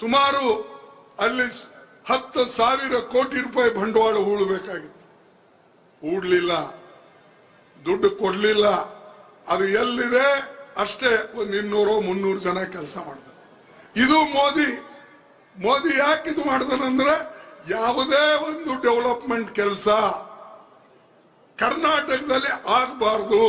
ಸುಮಾರು ಅಲ್ಲಿ ಹತ್ತು ಸಾವಿರ ಕೋಟಿ ರೂಪಾಯಿ ಬಂಡವಾಳ ಹೂಡಬೇಕಾಗಿತ್ತು. ಹೂಡ್ಲಿಲ್ಲ, ದುಡ್ಡು ಕೊಡ್ಲಿಲ್ಲ, ಅದು ಎಲ್ಲಿದೆ? ಅಷ್ಟೇ ಒಂದು ಇನ್ನೂರು ಮುನ್ನೂರು ಜನ ಕೆಲಸ ಮಾಡಿದ್ರು ಇದು ಮೋದಿ ಮೋದಿ ಯಾಕೆ ಇದು ಮಾಡಿದನಂದ್ರೆ ಯಾವುದೇ ಒಂದು ಡೆವಲಪ್ಮೆಂಟ್ ಕೆಲಸ ಕರ್ನಾಟಕದಲ್ಲಿ ಆಗಬಾರ್ದು,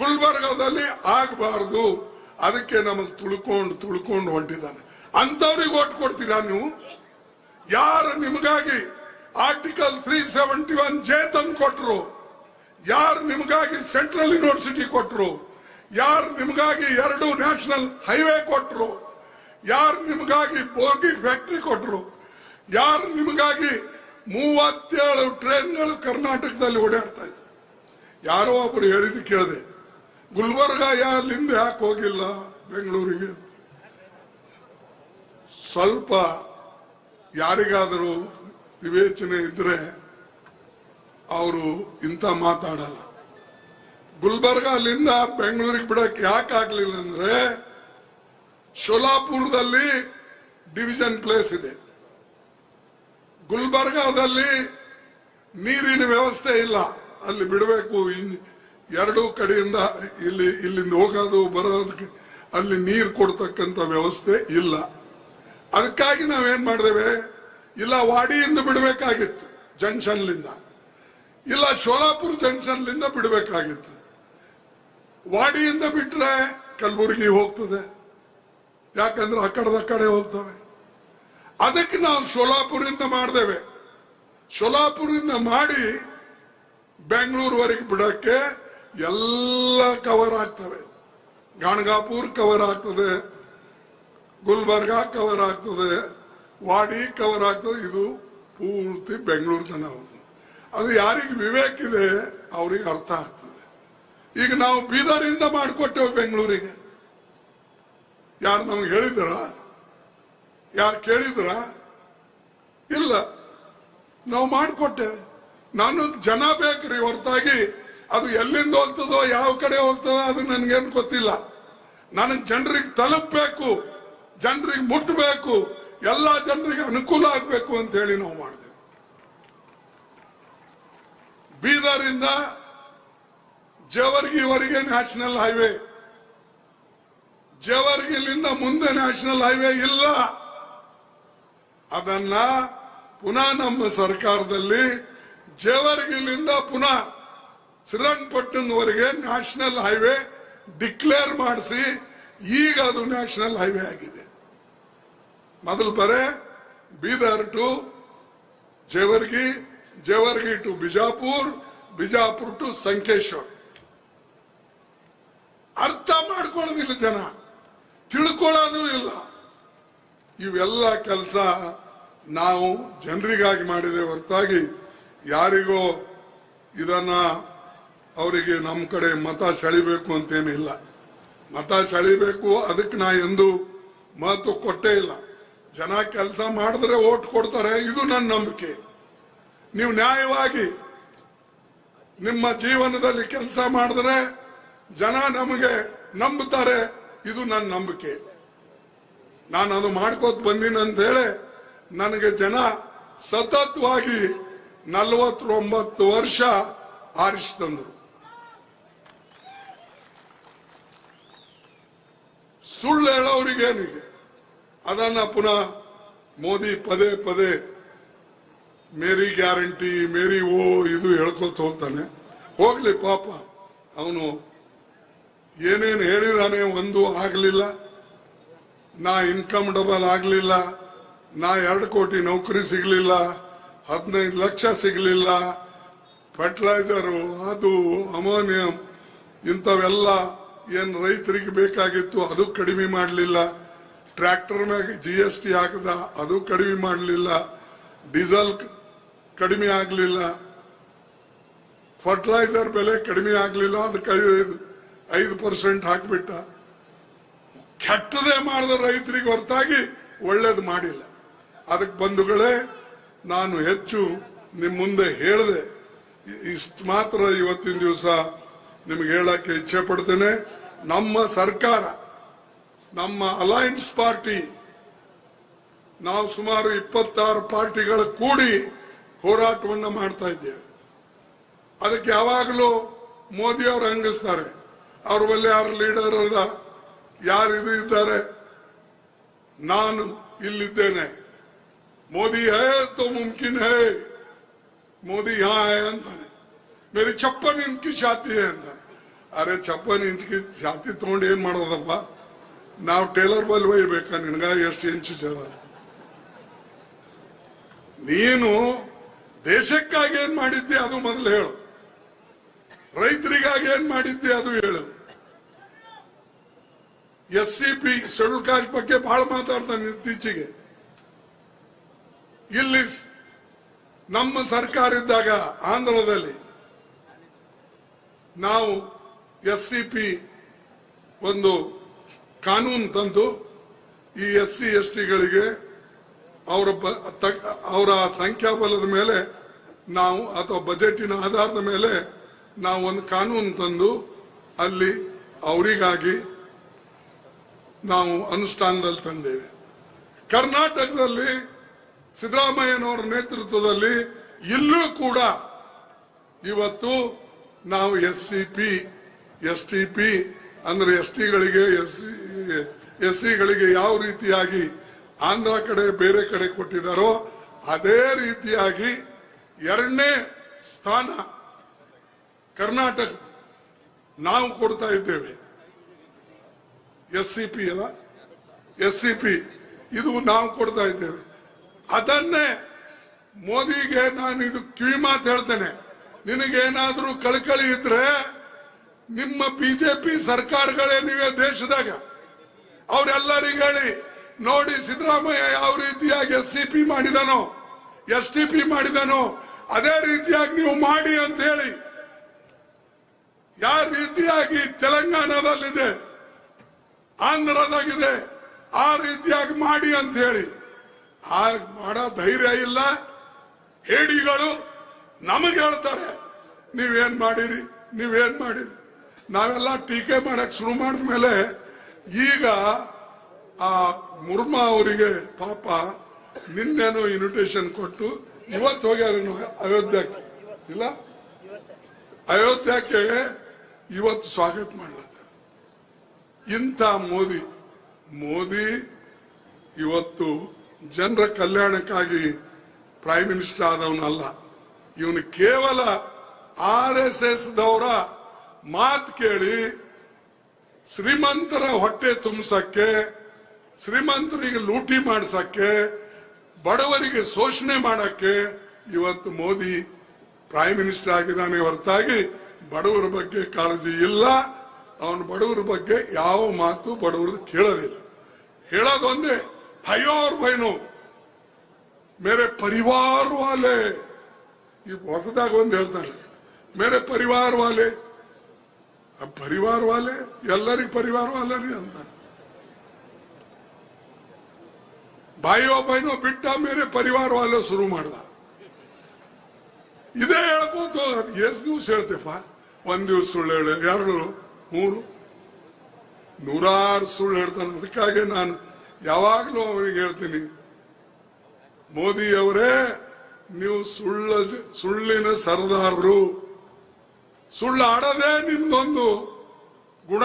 ಗುಲ್ಬರ್ಗದಲ್ಲಿ ಆಗಬಾರ್ದು, ಅದಕ್ಕೆ ನಮಗೆ ತುಳ್ಕೊಂಡು ತುಳ್ಕೊಂಡು ಹೊಂಟಿದ್ದಾನೆ. ಅಂತವ್ರಿಗೆ ಓಟ್ ಕೊಡ್ತೀರಾ ನೀವು? ಯಾರು ನಿಮಗಾಗಿ article three seventy one J ತಂದು ಕೊಟ್ರು? ಯಾರು ನಿಮಗಾಗಿ ಸೆಂಟ್ರಲ್ ಯೂನಿವರ್ಸಿಟಿ ಕೊಟ್ರು? ಯಾರು ನಿಮಗಾಗಿ ಎರಡು ನ್ಯಾಷನಲ್ ಹೈವೇ ಕೊಟ್ರು? ಯಾರು ನಿಮಗಾಗಿ ಬೋಗಿ ಫ್ಯಾಕ್ಟ್ರಿ ಕೊಟ್ರು? ಯಾರು ನಿಮಗಾಗಿ ಮೂವತ್ತೇಳು ಟ್ರೈನ್ಗಳು ಕರ್ನಾಟಕದಲ್ಲಿ ಓಡಾಡ್ತಾ ಇದೆ ಯಾರೋ ಒಬ್ರು ಹೇಳಿದ್ದು ಕೇಳಿದೆ, ಗುಲ್ಬರ್ಗ ಯಾರಿಂದ ಯಾಕೆ ಹೋಗಿಲ್ಲ ಬೆಂಗಳೂರಿಗೆ ಅಂತ. ಸ್ವಲ್ಪ ಯಾರಿಗಾದರೂ ವಿವೇಚನೆ ಇದ್ರೆ ಅವರು ಇಂಥ ಮಾತಾಡಲ್ಲ. ಗುಲ್ಬರ್ಗ ಅಲ್ಲಿಂದ ಬೆಂಗಳೂರಿಗೆ ಬಿಡಕ್ಕೆ ಯಾಕೆ ಆಗ್ಲಿಲ್ಲ ಅಂದ್ರೆ ಶೋಲಾಪುರದಲ್ಲಿ ಡಿವಿಷನ್ ಪ್ಲೇಸ್ ಇದೆ. ಗುಲ್ಬರ್ಗಾದಲ್ಲಿ ನೀರಿನ ವ್ಯವಸ್ಥೆ ಇಲ್ಲ. ಅಲ್ಲಿ ಬಿಡಬೇಕು ಎರಡೂ ಕಡೆಯಿಂದ ಇಲ್ಲಿ, ಇಲ್ಲಿಂದ ಹೋಗೋದು, ಬರೋದಕ್ಕೆ ಅಲ್ಲಿ ನೀರು ಕೊಡ್ತಕ್ಕಂಥ ವ್ಯವಸ್ಥೆ ಇಲ್ಲ. ಅದಕ್ಕಾಗಿ ನಾವೇನ್ ಮಾಡಿದೇವೆ? ಇಲ್ಲ, ವಾಡಿಯಿಂದ ಬಿಡಬೇಕಾಗಿತ್ತು ಜಂಕ್ಷನ್ಲಿಂದ ಇಲ್ಲ, ಶೋಲಾಪುರ ಜಂಕ್ಷನ್ಲಿಂದ ಬಿಡಬೇಕಾಗಿತ್ತು. ವಾಡಿಯಿಂದ ಬಿಟ್ರೆ ಕಲಬುರಗಿ ಹೋಗ್ತದೆ. ಯಾಕಂದ್ರೆ ಆ ಕಡೆದ ಕಡೆ ಹೋಗ್ತವೆ. ಅದಕ್ಕೆ ನಾವು ಶೋಲಾಪುರಿಂದ ಮಾಡಿದೇವೆ. ಶೋಲಾಪುರಿಂದ ಮಾಡಿ ಬೆಂಗಳೂರುವರೆಗೆ ಬಿಡಕ್ಕೆ ಎಲ್ಲ ಕವರ್ ಆಗ್ತವೆ. ಗಾಣಗಾಪುರ್ ಕವರ್ ಆಗ್ತದೆ. ಗುಲ್ಬರ್ಗ ಕವರ್ ಆಗ್ತದೆ, ವಾಡಿ ಕವರ್ ಆಗ್ತದೆ, ಇದು ಪೂರ್ತಿ ಬೆಂಗಳೂರು ತನ ಅದು ಯಾರಿಗೆ ವಿವೇಕ್ ಇದೆ, ಅವ್ರಿಗೆ ಅರ್ಥ ಆಗ್ತದೆ. ಈಗ ನಾವು ಬೀದರಿಂದ ಮಾಡಿಕೊಟ್ಟೆವು ಬೆಂಗಳೂರಿಗೆ. ಯಾರು ನಮ್ಗೆ ಹೇಳಿದ್ರ? ಯಾರು ಕೇಳಿದ್ರ? ಇಲ್ಲ. ನಾವು ಮಾಡಿಕೊಟ್ಟೇವೆ. ನಾನು ಜನ ಬೇಕ್ರಿ ಹೊರತಾಗಿ ಅದು ಎಲ್ಲಿಂದ ಹೋಗ್ತದೋ, ಯಾವ ಕಡೆ ಹೋಗ್ತದೋ, ಅದು ನನಗೇನು ಗೊತ್ತಿಲ್ಲ. ನನಗೆ ಜನರಿಗೆ ತಲುಪಬೇಕು. ಜನರಿಗೆ ಮುಟ್ಟಬೇಕು, ಎಲ್ಲ ಜನರಿಗೆ ಅನುಕೂಲ ಆಗಬೇಕು ಅಂತ ಹೇಳಿ ನಾವು ಮಾಡಿದೆವು. ಬೀದರಿಂದ ಜೇವರ್ಗಿವರೆಗೆ ನ್ಯಾಷನಲ್ ಹೈವೇ. ಜೇವರ್ಗಿಲಿಂದ ಮುಂದೆ ನ್ಯಾಷನಲ್ ಹೈವೇ ಇಲ್ಲ. ಅದನ್ನ ಪುನಃ ನಮ್ಮ ಸರ್ಕಾರದಲ್ಲಿ ಜೇವರ್ಗಿಲಿಂದ ಪುನಃ ಶ್ರೀರಂಗಪಟ್ಟಣವರೆಗೆ ನ್ಯಾಷನಲ್ ಹೈವೇ ಡಿಕ್ಲೇರ್ ಮಾಡಿಸಿ ಈಗ ಅದು ನ್ಯಾಷನಲ್ ಹೈವೇ ಆಗಿದೆ. ಮೊದಲು ಬರೇ Bidar to Jevargi Jevargi to Bijapur Bijapur to Sankeshwar. ಅರ್ಥ ಮಾಡ್ಕೊಳ್ಳೋದಿಲ್ಲ ಜನ, ತಿಳ್ಕೊಳ್ಳೋದು ಇಲ್ಲ. ಇವೆಲ್ಲ ಕೆಲಸ ನಾವು ಜನರಿಗಾಗಿ ಮಾಡಿದೆ ಹೊರತಾಗಿ ಯಾರಿಗೋ ಇದನ್ನ ಅವರಿಗೆ ನಮ್ಮ ಕಡೆ ಮತ ಸೆಳಿಬೇಕು ಅಂತೇನಿಲ್ಲ. ಮತ ಸೆಳಿಬೇಕು ಅದಕ್ಕೆ ನಾ ಎಂದು ಮಹತ್ವ ಕೊಟ್ಟೇ ಇಲ್ಲ. ಜನ ಕೆಲಸ ಮಾಡಿದ್ರೆ ಓಟ್ ಕೊಡ್ತಾರೆ, ಇದು ನನ್ನ ನಂಬಿಕೆ. ನೀವು ನ್ಯಾಯವಾಗಿ ನಿಮ್ಮ ಜೀವನದಲ್ಲಿ ಕೆಲಸ ಮಾಡಿದ್ರೆ ಜನ ನಮಗೆ ನಂಬುತ್ತಾರೆ ಇದು ನನ್ನ ನಂಬಿಕೆ. ನಾನು ಅದು ಮಾಡ್ಕೋತ ಬಂದೀನಿ ಅಂತ ಹೇಳಿ ನನಗೆ ಜನ ಸತತವಾಗಿ ನಲವತ್ತೊಂಬತ್ತು ವರ್ಷ ಆರಿಸಿ ತಂದರು. ಸುಳ್ಳು ಹೇಳೋರಿಗೇನಿಗೆ ಅದನ್ನ ಪುನಃ ಮೋದಿ ಪದೇ ಪದೇ ಮೇರಿ ಗ್ಯಾರಂಟಿ, ಮೇರಿ ಓ ಇದು ಹೇಳ್ಕೊತ ಹೋಗ್ತಾನೆ. ಹೋಗ್ಲಿ ಪಾಪ. ಅವನು ಏನೇನು ಹೇಳಿದಾನೆ ಒಂದು ಆಗಲಿಲ್ಲ. ನಾ ಇನ್ಕಮ್ ಡಬಲ್ ಆಗಲಿಲ್ಲ. ನಾ ಎರಡು ಕೋಟಿ ನೌಕರಿ ಸಿಗಲಿಲ್ಲ. ಹದಿನೈದು ಲಕ್ಷ ಸಿಗಲಿಲ್ಲ. ಫರ್ಟಿಲೈಸರು ಅದು, ಅಮೋನಿಯಂ ಇಂಥವೆಲ್ಲ ಏನು ರೈತರಿಗೆ ಬೇಕಾಗಿತ್ತು ಅದು ಕಡಿಮೆ ಮಾಡಲಿಲ್ಲ. ಟ್ರ್ಯಾಕ್ಟರ್ ಮ್ಯಾಗ ಜಿ ಎಸ್ ಟಿ ಹಾಕದ, ಅದು ಕಡಿಮೆ ಮಾಡಲಿಲ್ಲ, ಡೀಸೆಲ್ ಕಡಿಮೆ ಆಗಲಿಲ್ಲ, ಫರ್ಟಿಲೈಸರ್ ಬೆಲೆ ಕಡಿಮೆ ಆಗಲಿಲ್ಲ ಅದಕ್ಕೆ ಐದು ಐದು ಪರ್ಸೆಂಟ್ ಹಾಕ್ಬಿಟ್ಟ. ಕೆಟ್ಟದೇ ಮಾಡಿದ ರೈತರಿಗೆ ಹೊರತಾಗಿ ಒಳ್ಳೇದು ಮಾಡಿಲ್ಲ. ಅದಕ್ಕೆ ಬಂಧುಗಳೇ, ನಾನು ಹೆಚ್ಚು ನಿಮ್ಮ ಮುಂದೆ ಹೇಳಿದೆ ಇಷ್ಟು ಮಾತ್ರ ಇವತ್ತಿನ ದಿವಸ ನಿಮ್ಗೆ ಹೇಳಕ್ಕೆ ಇಚ್ಛೆ ಪಡ್ತೇನೆ. ನಮ್ಮ ಸರ್ಕಾರ ನಮ್ಮ ಅಲಯನ್ಸ್ ಪಾರ್ಟಿ, ನಾವು ಸುಮಾರು ಇಪ್ಪತ್ತಾರು ಪಾರ್ಟಿಗಳ ಕೂಡಿ ಹೋರಾಟವನ್ನು ಮಾಡ್ತಾ ಇದ್ದೇವೆ. ಅದಕ್ಕೆ ಯಾವಾಗಲೂ ಮೋದಿ ಅವರು ಹಂಗಿಸ್ತಾರೆ? ಅವ್ರ ಬಳಿ ಯಾರು ಲೀಡರ್ ಅಲ್ಲ? ಯಾರು ಇದು ಇದ್ದಾರೆ? ನಾನು ಇಲ್ಲಿದ್ದೇನೆ. ಮೋದಿ ಹೇ ತೋ ಮುಮ್ಕಿನ್ ಹೇ. ಮೋದಿ ಯಾ ಹೇ ಅಂತಾನೆ. ಮೇರಿ ಚಪ್ಪನ್ ಇಂಕಿ ಛಾತಿ ಹೇ ಅಂತಾನೆ. ಅರೆ ಚಪ್ಪನ್ ಇಂಚಿ ಛಾತಿ ತಗೊಂಡು ಏನ್ ಮಾಡೋದಪ್ಪ? ನಾವು ಟೇಲರ್ ಬಲ್ ಒಯ್ಬೇಕಾ ನಿನಗ ಎಷ್ಟು ಇಂಚು ಜನ ನೀನು ದೇಶಕ್ಕಾಗಿ ಏನ್ ಮಾಡಿದ್ದೆ ಅದು ಮೊದಲು ಹೇಳು. ರೈತರಿಗಾಗಿ ಏನ್ ಮಾಡಿದ್ದೆ ಅದು ಹೇಳು. S C P schedule caste ಬಗ್ಗೆ ಬಹಳ ಮಾತಾಡ್ತಾನೆ ಇತ್ತೀಚೆಗೆ. ಇಲ್ಲಿ ನಮ್ಮ ಸರ್ಕಾರ ಇದ್ದಾಗ ಆಂಧ್ರದಲ್ಲಿ ನಾವು ಎಸ್ ಸಿ ಪಿ ಒಂದು ಕಾನೂನು ತಂದು ಈ ಎಸ್ ಸಿ ಎಸ್ ಟಿಗಳಿಗೆ ಅವರ ಅವರ ಸಂಖ್ಯಾಬಲದ ಮೇಲೆ ನಾವು ಅಥವಾ ಬಜೆಟಿನ ಆಧಾರದ ಮೇಲೆ ನಾವು ಒಂದು ಕಾನೂನು ತಂದು ಅಲ್ಲಿ ಅವರಿಗಾಗಿ ನಾವು ಅನುಷ್ಠಾನದಲ್ಲಿ ತಂದೇವೆ. ಕರ್ನಾಟಕದಲ್ಲಿ ಸಿದ್ದರಾಮಯ್ಯನವರ ನೇತೃತ್ವದಲ್ಲಿ ಇಲ್ಲೂ ಕೂಡ ಇವತ್ತು ನಾವು S C P, S T P ಅಂದ್ರೆ ಎಸ್ ಟಿಗಳಿಗೆ ಎಸ್ ಎಸ್ ಸಿಗಳಿಗೆ ಯಾವ ರೀತಿಯಾಗಿ ಆಂಧ್ರ ಕಡೆ ಬೇರೆ ಕಡೆ ಕೊಟ್ಟಿದ್ದಾರೋ ಅದೇ ರೀತಿಯಾಗಿ ಎರಡನೇ ಸ್ಥಾನ ಕರ್ನಾಟಕ ನಾವು ಕೊಡ್ತಾ ಇದ್ದೇವೆ. ಎಸ್ ಸಿ ಪಿ ಅಲ್ಲ? ಎಸ್ ಸಿ ಪಿ ಇದು ನಾವು ಕೊಡ್ತಾ ಇದ್ದೇವೆ. ಅದನ್ನೇ ಮೋದಿಗೆ ನಾನು ಇದು ಕಿವಿ ಮಾತು ಹೇಳ್ತೇನೆ. ನಿನಗೇನಾದ್ರೂ ಕಳಕಳಿ ಇದ್ರೆ ನಿಮ್ಮ ಬಿಜೆಪಿ ಸರ್ಕಾರಗಳೇ ನೀವೇ ದೇಶದಾಗ. ಅವರೆಲ್ಲರಿಗೆ ಹೇಳಿ, ನೋಡಿ ಸಿದ್ದರಾಮಯ್ಯ ಯಾವ ರೀತಿಯಾಗಿ ಎಸ್ ಸಿ ಪಿ ಮಾಡಿದನೋ, ಎಸ್ ಟಿ ಪಿ ಮಾಡಿದನೋ, ಅದೇ ರೀತಿಯಾಗಿ ನೀವು ಮಾಡಿ ಅಂತ ಹೇಳಿ, ಯಾವ ರೀತಿಯಾಗಿ ತೆಲಂಗಾಣದಲ್ಲಿದೆ, ಆಂಧ್ರದಾಗಿದೆ, ಆ ರೀತಿಯಾಗಿ ಮಾಡಿ ಅಂತ ಹೇಳಿ. ಆ ಮಾಡೋ ಧೈರ್ಯ ಇಲ್ಲ. ಹೇಡಿಗಳು ನಮಗೆ ಹೇಳ್ತಾರೆ, ನೀವೇನ್ ಮಾಡಿರಿ ನೀವೇನ್ ಮಾಡಿರಿ. ನಾವೆಲ್ಲ ಟೀಕೆ ಮಾಡಕ್ ಶುರು ಮಾಡಿದ ಮೇಲೆ ಈಗ ಆ ಮುರ್ಮಾ ಅವರಿಗೆ ಪಾಪ ನಿನ್ನೇನೋ ಇನ್ವಿಟೇಷನ್ ಕೊಟ್ಟು ಇವತ್ತು ಹೋಗ್ಯಾರೇನು ಅಯೋಧ್ಯಕ್ಕೆ, ಇಲ್ಲ? ಅಯೋಧ್ಯಕ್ಕೆ ಇವತ್ತು ಸ್ವಾಗತ ಮಾಡ್ಲತ್ತಾರೆ ಇಂಥ ಮೋದಿ ಮೋದಿ ಇವತ್ತು ಜನರ ಕಲ್ಯಾಣಕ್ಕಾಗಿ ಪ್ರೈಮ್ ಮಿನಿಸ್ಟರ್ ಆದವನಲ್ಲ. ಇವನು ಕೇವಲ ಆರ್ ಎಸ್ ಎಸ್ ದವರ ಮಾತು ಕೇಳಿ ಶ್ರೀಮಂತರ ಹೊಟ್ಟೆ ತುಂಬಿಸಕ್ಕೆ, ಶ್ರೀಮಂತರಿಗೆ ಲೂಟಿ ಮಾಡಿಸಕ್ಕೆ, ಬಡವರಿಗೆ ಶೋಷಣೆ ಮಾಡಕ್ಕೆ ಇವತ್ತು ಮೋದಿ ಪ್ರೈಮ್ ಮಿನಿಸ್ಟರ್ ಆಗಿದ್ದಾನೆ ಹೊರತಾಗಿ ಬಡವರ ಬಗ್ಗೆ ಕಾಳಜಿ ಇಲ್ಲ. ಅವನು ಬಡವರ ಬಗ್ಗೆ ಯಾವ ಮಾತು ಬಡವರದು ಕೇಳೋದಿಲ್ಲ. ಹೇಳೋದೊಂದೇ ಭಯೋ ಅವ್ರ ಭಯನು ಮೇರೆ ಪರಿವಾರ ವಾಲೆ. ಈ ಹೊಸದಾಗ ಒಂದು ಹೇಳ್ತಾನೆ, ಮೇರೆ ಪರಿವಾರ ವಾಲೆ. ಪರಿವಾರ ವಾಲೆ, ಎಲ್ಲರಿಗೂ ಪರಿವಾರ ವಾಲರಿ ರೀ ಅಂತಾನೆ. ಬಾಯೋ ಬೈನೋ ಬಿಟ್ಟ ಮೇಲೆ ಪರಿವಾರ ವಾಲೆ ಶುರು ಮಾಡ್ದ. ಇದೇ ಅದು ಎಷ್ಟು ದಿವ್ಸ ಹೇಳ್ತೇಪ್ಪ? ಒಂದ್ ದಿವಸ ಸುಳ್ಳು ಹೇಳ. ಎರಡು ಮೂರು? ನೂರಾರು ಸುಳ್ಳು ಹೇಳ್ತಾನೆ. ಅದಕ್ಕಾಗಿ ನಾನು ಯಾವಾಗಲೂ ಅವರಿಗೆ ಹೇಳ್ತೀನಿ. ಮೋದಿ ಅವರೇ ನೀವು ಸುಳ್ಳ ಸುಳ್ಳಿನ ಸರದಾರರು. ಸುಳ್ಳು ಆಡೋದೇ ನಿಮ್ದೊಂದು ಗುಣ.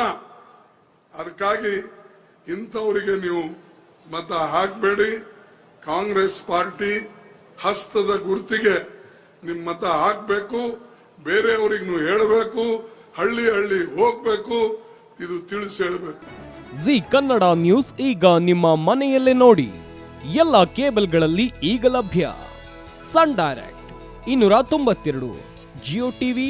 ಅದಕ್ಕಾಗಿ ಇಂಥವರಿಗೆ ನೀವು ಮತ ಹಾಕಬೇಡಿ. ಕಾಂಗ್ರೆಸ್ ಪಾರ್ಟಿ ಹಸ್ತದ ಗುರುತಿಗೆ ನಿಮ್ಮ ಮತ ಹಾಕಬೇಕು. ಬೇರೆಯವ್ರಿಗೆ ನೀವು ಹೇಳಬೇಕು. ಹಳ್ಳಿ ಹಳ್ಳಿ ಹೋಗ್ಬೇಕು. ಇದು ತಿಳಿಸಿ ಹೇಳಬೇಕು. ಜಿ ಕನ್ನಡ ನ್ಯೂಸ್ ಈಗ ನಿಮ್ಮ ಮನೆಯಲ್ಲೇ ನೋಡಿ. ಎಲ್ಲ ಕೇಬಲ್ಗಳಲ್ಲಿ ಈಗ ಲಭ್ಯ. ಸನ್ ಡೈರೆಕ್ಟ್, ಇನ್ನೂರ ತೊಂಬತ್ತೆರಡು, ಜಿಯೋ ಟಿವಿ